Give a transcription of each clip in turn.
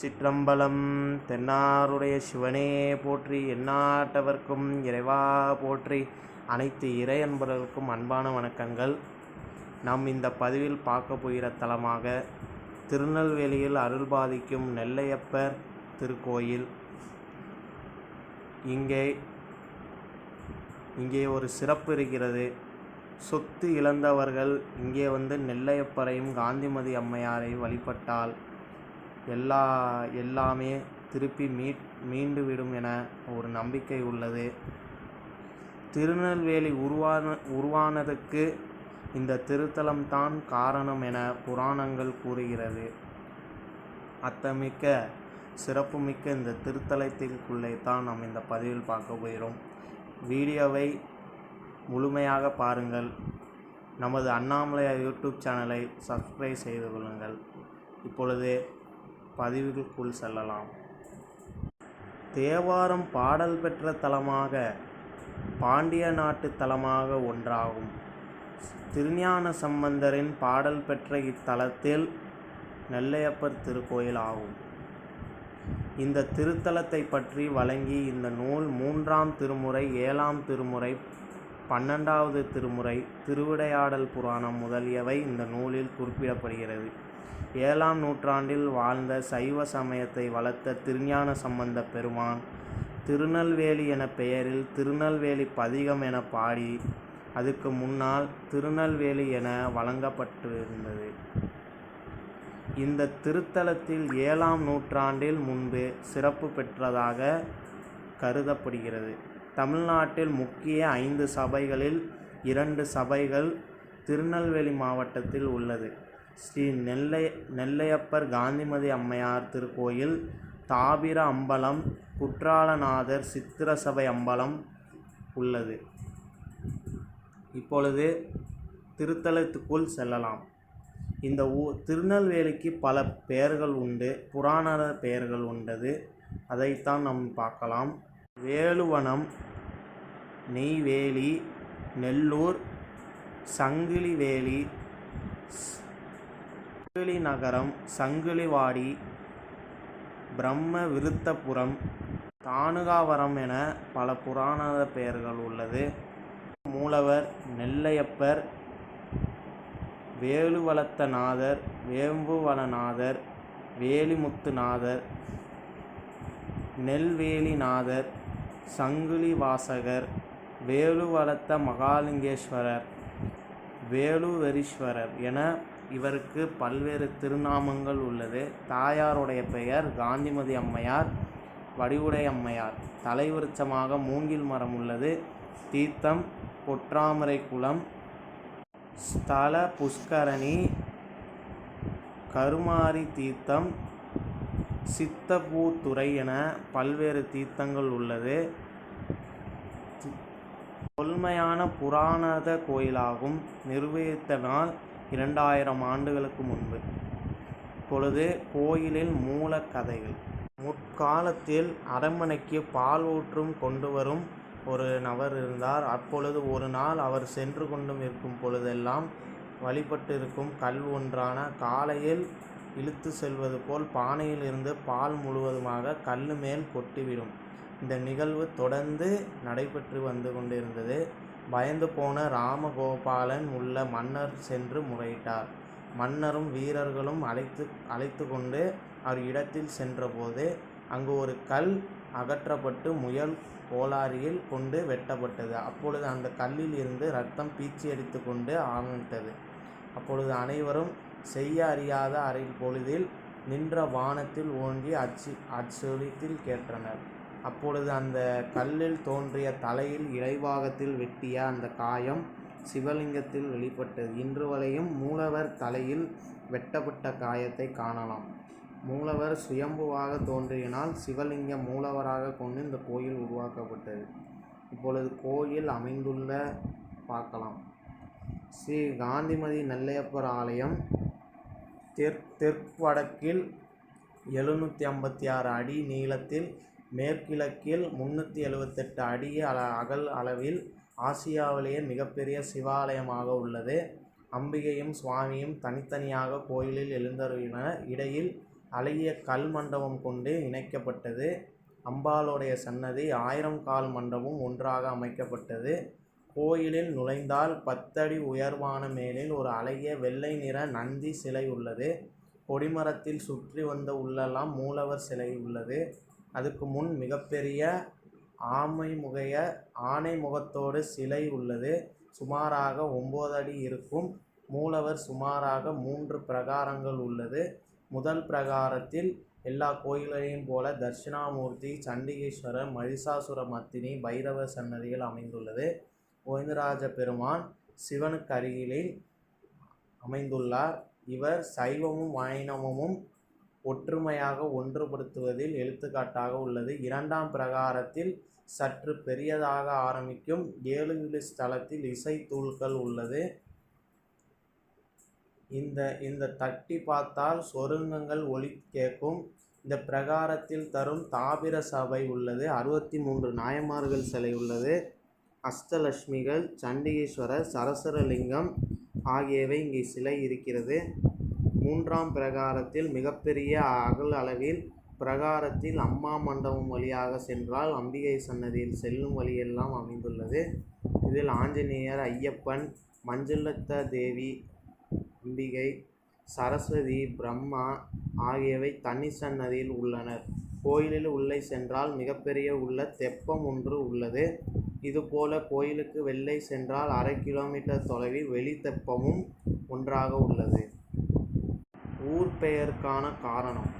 சிற்றம்பலம் தென்னாருடைய சிவனே போற்றி எந்நாட்டவர்க்கும் இறைவா போற்றி. அனைத்து இறை அன்பர்களுக்கும் அன்பான வணக்கங்கள். நாம் இந்த பதிவில் பார்க்க போகிற தலமாக திருநெல்வேலியில் அருள் பாதிக்கும் நெல்லையப்பர் திருக்கோயில். இங்கே இங்கே ஒரு சிறப்பு இருக்கிறது. சொத்து இழந்தவர்கள் இங்கே வந்து நெல்லையப்பரையும் காந்திமதி அம்மையாரை வழிபட்டால் எல்லா எல்லாமே திருப்பி மீட் மீண்டு விடும் என ஒரு நம்பிக்கை உள்ளது. திருநெல்வேலி உருவான உருவானதுக்கு இந்த திருத்தலம்தான் காரணம் என புராணங்கள் கூறுகிறது. அத்தமிக்க சிறப்புமிக்க இந்த திருத்தலத்திற்குள்ளே தான் நாம் இந்த பதிவில் பார்க்க போகிறோம். வீடியோவை முழுமையாக பாருங்கள். நமது அண்ணாமலை யூடியூப் சேனலை சப்ஸ்கிரைப் செய்து கொள்ளுங்கள். இப்பொழுது பதிவுக்குள் செல்லலாம். தேவாரம் பாடல் பெற்ற தலமாக பாண்டிய நாட்டு தலமாக ஒன்றாகும். திருஞான சம்பந்தரின் பாடல் பெற்ற இத்தலத்தில் நெல்லையப்பர் திருக்கோயில் ஆகும். இந்த திருத்தலத்தை பற்றி வழங்கி இந்த நூல் மூன்றாம் திருமுறை ஏழாம் திருமுறை பன்னெண்டாவது திருமுறை திருவிடையாடல் புராணம் முதலியவை இந்த நூலில் குறிப்பிடப்படுகிறது. ஏழாம் நூற்றாண்டில் வாழ்ந்த சைவ சமயத்தை வளர்த்த திருஞான சம்பந்த பெருமான் திருநெல்வேலி என பெயரில் திருநெல்வேலி பதிகம் என பாடி அதுக்கு முன்னால் திருநெல்வேலி என வழங்கப்பட்டிருந்தது. இந்த திருத்தலத்தில் ஏழாம் நூற்றாண்டில் முன்பு சிறப்பு பெற்றதாக கருதப்படுகிறது. தமிழ்நாட்டில் முக்கிய ஐந்து சபைகளில் இரண்டு சபைகள் திருநெல்வேலி மாவட்டத்தில் உள்ளது. ஸ்ரீ நெல்லை நெல்லையப்பர் காந்திமதி அம்மையார் திருக்கோயில் தாபிர அம்பலம் குற்றாலநாதர் சித்திரசபை அம்பலம் உள்ளது. இப்பொழுது திருத்தலத்துக்குள் செல்லலாம். இந்த ஊ திருநெல்வேலிக்கு பல பெயர்கள் உண்டு புராண பெயர்கள் உண்டது. அதைத்தான் நாம் பார்க்கலாம். வேலுவனம் நெய்வேலி நெல்லூர் சங்கிலிவேலி சங்கிலி நகரம் சங்கிலிவாடி பிரம்ம விருத்தபுரம் தானுகாவரம் என பல புராண பெயர்கள் உள்ளது. மூலவர் நெல்லையப்பர் வேலுவளத்தநாதர் வேம்புவளநாதர் வேலிமுத்துநாதர் நெல்வேலிநாதர் சங்கிலிவாசகர் வேலுவளத்த மகாலிங்கேஸ்வரர் வேலுவரீஸ்வரர் என இவருக்கு பல்வேறு திருநாமங்கள் உள்ளது. தாயாருடைய பெயர் காந்திமதி அம்மையார் வடிவுடை அம்மையார். தலைவிருச்சமாக மூங்கில் மரம் உள்ளது. தீர்த்தம் பொற்றாமரை குளம் ஸ்தல புஷ்கரணி கருமாரி தீர்த்தம் சித்தபூத்துறை என பல்வேறு தீர்த்தங்கள் உள்ளது. தொன்மையான புராணத கோயிலாகும். நிர்வகித்த நாள் இரண்டாயிரம் ஆண்டுகளுக்கு முன்பு. இப்பொழுது கோயிலில் மூல கதைகள். முற்காலத்தில் அரண்மனைக்கு பால் ஊற்றும் கொண்டு வரும் ஒரு நபர் இருந்தார். அப்பொழுது ஒரு நாள் அவர் சென்று கொண்டும் இருக்கும் பொழுதெல்லாம் வழிபட்டிருக்கும் கல் ஒன்றான காலையில் இழுத்து செல்வது போல் பானையில் இருந்து பால் முழுவதுமாக கல் மேல் கொட்டிவிடும். இந்த நிகழ்வு தொடர்ந்து நடைபெற்று வந்து கொண்டிருந்தது. பயந்து போன ராமகோபாலன் உள்ள மன்னர் சென்று முறையிட்டார். மன்னரும் வீரர்களும் அழைத்து அழைத்து கொண்டு அவர் இடத்தில் சென்றபோது அங்கு ஒரு கல் அகற்றப்பட்டு முயல் கோளாரியில் கொண்டு வெட்டப்பட்டது. அப்பொழுது அந்த கல்லில் இருந்து ரத்தம் பீச்சி அடித்து கொண்டு ஆரம்பித்தது அப்பொழுது அனைவரும் செய்ய அறியாத அரை பொழுதில் நின்ற வானத்தில் ஓங்கி அச்சு அச்சொலித்தில் கேட்டனர். அப்பொழுது அந்த கல்லில் தோன்றிய தலையில் இடைவாகத்தில் வெட்டிய அந்த காயம் சிவலிங்கத்தில் வெளிப்பட்டது. இன்று வரையும் மூலவர் தலையில் வெட்டப்பட்ட காயத்தை காணலாம். மூலவர் சுயம்புவாக தோன்றியினால் சிவலிங்கம் மூலவராக கொண்டு இந்த கோயில் உருவாக்கப்பட்டது. இப்பொழுது கோயில் அமைந்துள்ள பார்க்கலாம். ஸ்ரீ காந்திமதி நெல்லையப்பர் ஆலயம் தெற் தெற்கு வடக்கில் எழுநூற்றி ஐம்பத்தி ஆறு அடி நீளத்தில் மேற்கிழக்கில் முந்நூற்றி எழுவத்தெட்டு அடி அல அகல் அளவில் ஆசியாவிலேயே மிகப்பெரிய சிவாலயமாக உள்ளது. அம்பிகையும் சுவாமியும் தனித்தனியாக கோயிலில் எழுந்தருளினர் இடையில் அழகிய கல் மண்டபம் கொண்டு இணைக்கப்பட்டது. அம்பாளுடைய சன்னதி ஆயிரம் கால் மண்டபம் ஒன்றாக அமைக்கப்பட்டது. கோயிலில் நுழைந்தால் பத்தடி உயர்வான மேலில் ஒரு அழகிய வெள்ளை நிற நந்தி சிலை உள்ளது. கொடிமரத்தில் சுற்றி வந்த உள்ளெல்லாம் மூலவர் சிலை உள்ளது. அதுக்கு முன் மிகப்பெரிய ஆமை முகைய ஆனை முகத்தோடு சிலை உள்ளது. சுமாராக ஒம்பது அடி இருக்கும். மூலவர் சுமாராக மூன்று பிரகாரங்கள் உள்ளது. முதல் பிரகாரத்தில் எல்லா கோயில்களையும் போல தட்சிணாமூர்த்தி சண்டிகேஸ்வரர் மகிஷாசுர மத்தினி பைரவர் சன்னதிகள் அமைந்துள்ளது. கோவிந்தராஜ பெருமான் சிவனுக்கு அருகிலே அமைந்துள்ளார். இவர் சைவமும் வைணவமும் ஒற்றுமையாக ஒன்றுபடுத்துவதில் எடுத்துக்காட்டாக உள்ளது. இரண்டாம் பிரகாரத்தில் சற்று பெரியதாக ஆரம்பிக்கும் ஏழு ஸ்தலத்தில் இசைத்தூள்கள் உள்ளது. இந்த இந்த தட்டி பார்த்தால் சொருங்கங்கள் ஒளி கேட்கும். இந்த பிரகாரத்தில் தரும் தாபிர சபை உள்ளது. அறுபத்தி மூன்று நாயன்மார்கள் சிலை உள்ளது. அஷ்டலட்சுமிகள் சண்டிகேஸ்வரர் சரசரலிங்கம் ஆகியவை இங்கே சிலை இருக்கிறது. மூன்றாம் பிரகாரத்தில் மிகப்பெரிய அகல் அளவில் பிரகாரத்தில் அம்மா மண்டபம் வழியாக சென்றால் அம்பிகை சன்னதியில் செல்லும் வழியெல்லாம் அமைந்துள்ளது. இதில் ஆஞ்சநேயர் ஐயப்பன் மஞ்சுளத்த தேவி அம்பிகை சரஸ்வதி பிரம்மா ஆகியவை தனி சன்னதியில் உள்ளனர். கோயிலில் உள்ளே சென்றால் மிகப்பெரிய உள்ள தெப்பம் ஒன்று உள்ளது. இதுபோல கோயிலுக்கு வெளியே சென்றால் அரை கிலோமீட்டர் தொலைவில் வெளி தெப்பமும் ஒன்றாக உள்ளது. ஊர் பெயருக்கான காரணம்.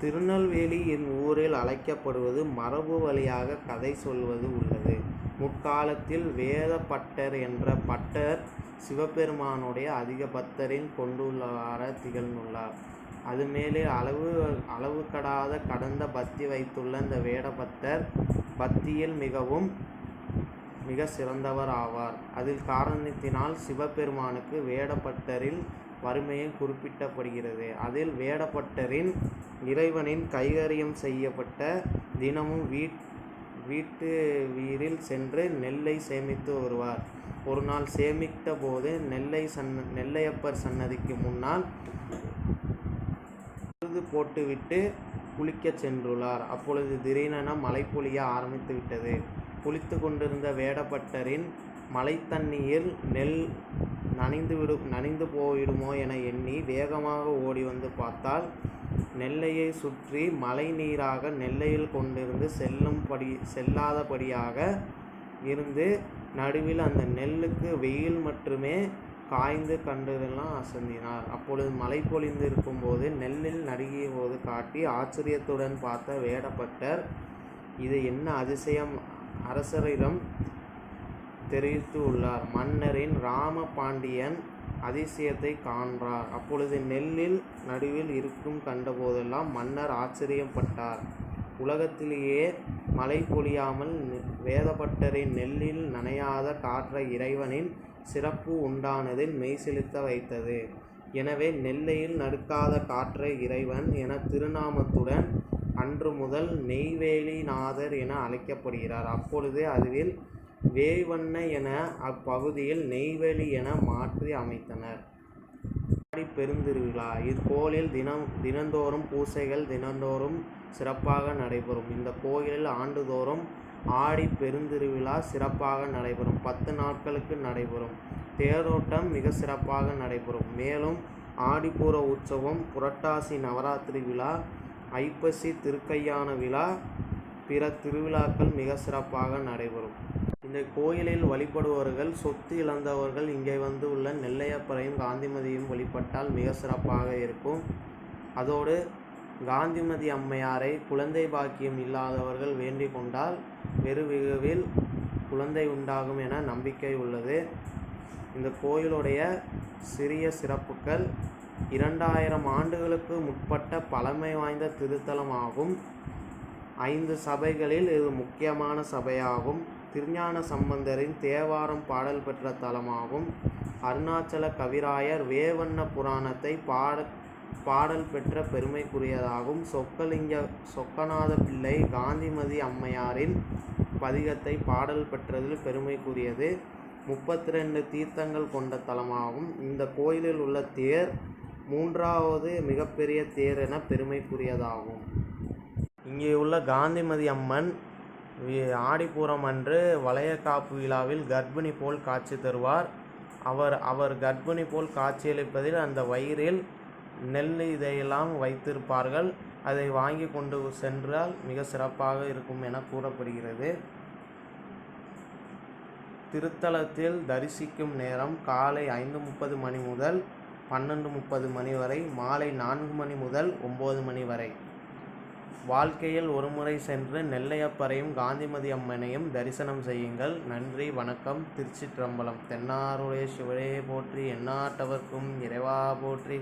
திருநெல்வேலி என் ஊரில் அழைக்கப்படுவது மரபு வழியாக கதை சொல்வது உள்ளது. முற்காலத்தில் வேத பட்டர் என்ற பட்டர் சிவபெருமானுடைய அதிக பக்தரில் கொண்டுள்ளவாற திகழ்ந்துள்ளார். அது மேலே அளவு கடாத கடந்த பக்தி வைத்துள்ள இந்த வேடபத்தர் பக்தியில் மிகவும் மிக சிறந்தவர் ஆவார். அதில் காரணத்தினால் சிவபெருமானுக்கு வேடபட்டரில் வறுமையை குறிப்பிடப்படுகிறது. அதில் வேடப்பட்டரின் இறைவனின் கைகரியம் செய்யப்பட்ட தினமும் வீட் வீட்டு வீரில் சென்று நெல்லை சேமித்து வருவார். ஒரு நாள் சேமித்த போது நெல்லை சன்ன நெல்லையப்பர் சன்னதிக்கு முன்னால் பொழுது போட்டுவிட்டு குளிக்கச் சென்றுள்ளார். அப்பொழுது திடீரென மழை பொழிய ஆரம்பித்து விட்டது குளித்து கொண்டிருந்த வேடப்பட்டரின் மழை தண்ணீர் நெல் நனைந்து விடு நனைந்து போயிடுமோ என எண்ணி வேகமாக ஓடி வந்து பார்த்தால் நெல்லையை சுற்றி மழை நீராக நெல்லையில் கொண்டிருந்து செல்லும்படி செல்லாதபடியாக இருந்து நடுவில் அந்த நெல்லுக்கு வெயில் மட்டுமே காய்ந்து கண்டதெல்லாம் அசந்தினார். அப்பொழுது மழை பொழிந்து இருக்கும்போது நெல்லில் நடுகிய போது காட்டி ஆச்சரியத்துடன் பார்த்த வேடப்பட்டர் இது என்ன அதிசயம்? அரசரிடம் தெரிவித்து உள்ளார். மன்னரின் ராம பாண்டியன் அதிசயத்தை காண்றார். அப்பொழுது நெல்லில் நடுவில் இருக்கும் கண்டபோதெல்லாம் மன்னர் ஆச்சரியப்பட்டார். உலகத்திலேயே மழை பொழியாமல் வேதபட்டரின் நெல்லில் நனையாத காற்ற இறைவனின் சிறப்பு உண்டானதில் மெய்சிலிர்க்க வைத்தது. எனவே நெல்லையில் நடுக்காத காற்றை இறைவன் என திருநாமத்துடன் அன்று முதல் நெய்வேலிநாதர் என அழைக்கப்படுகிறார். அப்பொழுது அதுவில் வேவண்ண என அப்பகுதியில் நெய்வேலி என மாற்றி அமைத்தனர். ஆடி பெருந்திருவிழா. இக்கோயிலில் தினம் தினந்தோறும் பூசைகள் தினந்தோறும் சிறப்பாக நடைபெறும். இந்த கோயிலில் ஆண்டுதோறும் ஆடி பெருந்திருவிழா சிறப்பாக நடைபெறும். பத்து நாட்களுக்கு நடைபெறும். தேரோட்டம் மிக சிறப்பாக நடைபெறும். மேலும் ஆடிப்பூர உற்சவம் புரட்டாசி நவராத்திரி விழா ஐப்பசி திருக்கையான விழா பிற திருவிழாக்கள் மிக சிறப்பாக நடைபெறும். இந்த கோயிலில் வழிபடுபவர்கள் சொத்து இழந்தவர்கள் இங்கே வந்து உள்ள நெல்லையப்பரையும் காந்திமதியும் வழிபட்டால் மிக சிறப்பாக இருக்கும். அதோடு காந்திமதி அம்மையாரை குழந்தை பாக்கியம் இல்லாதவர்கள் வேண்டிக் கொண்டால் வெறுவிகவில் குழந்தை உண்டாகும் என நம்பிக்கை உள்ளது. இந்த கோயிலுடைய சிறிய சிறப்புகள் இரண்டாயிரம் ஆண்டுகளுக்கு முற்பட்ட பழமை வாய்ந்த திருத்தலமாகும். ஐந்து சபைகளில் இது முக்கியமான சபையாகும். திருஞான சம்பந்தரின் தேவாரம் பாடல் பெற்ற தலமாகும். அருணாச்சல கவிராயர் வேவண்ண புராணத்தை பாட பாடல் பெற்ற பெருமைக்குரியதாகும். சொக்கலிங்க சொக்கநாத பிள்ளை காந்திமதி அம்மையாரின் பதிகத்தை பாடல் பெற்றதில் பெருமைக்குரியது. முப்பத்தி ரெண்டு தீர்த்தங்கள் கொண்ட தலமாகும். இந்த கோயிலில் உள்ள தேர் மூன்றாவது மிகப்பெரிய தேர் என பெருமைக்குரியதாகும். இங்கே உள்ள காந்திமதி அம்மன் ஆடிப்பூரம் அன்று வளையக்காப்பு விழாவில் கர்ப்பிணி போல் காட்சி தருவார். அவர் அவர் கர்ப்பிணி போல் காட்சியளிப்பதில் அந்த வயிறில் நெல் இதையெல்லாம் வைத்திருப்பார்கள். அதை வாங்கி கொண்டு சென்றால் மிக சிறப்பாக இருக்கும் என கூறப்படுகிறது. திருத்தலத்தில் தரிசிக்கும் நேரம் காலை ஐந்து முப்பது மணி முதல் பன்னெண்டு முப்பது மணி வரை மாலை நான்கு மணி முதல் ஒம்பது மணி வரை. வாழ்க்கையில் ஒருமுறை சென்று நெல்லையப்பரையும் காந்திமதி அம்மனையும் தரிசனம் செய்யுங்கள். நன்றி வணக்கம். திருச்சிற்றம்பலம். தென்னாருடைய சிவரே போற்றி எண்ணாட்டவர்க்கும் இறைவா போற்றி.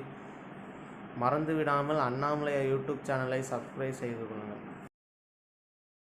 மறந்து விடாமல் அண்ணாமலை யூடியூப் சேனலை சப்ஸ்கிரைப் செய்து கொள்ளுங்கள்.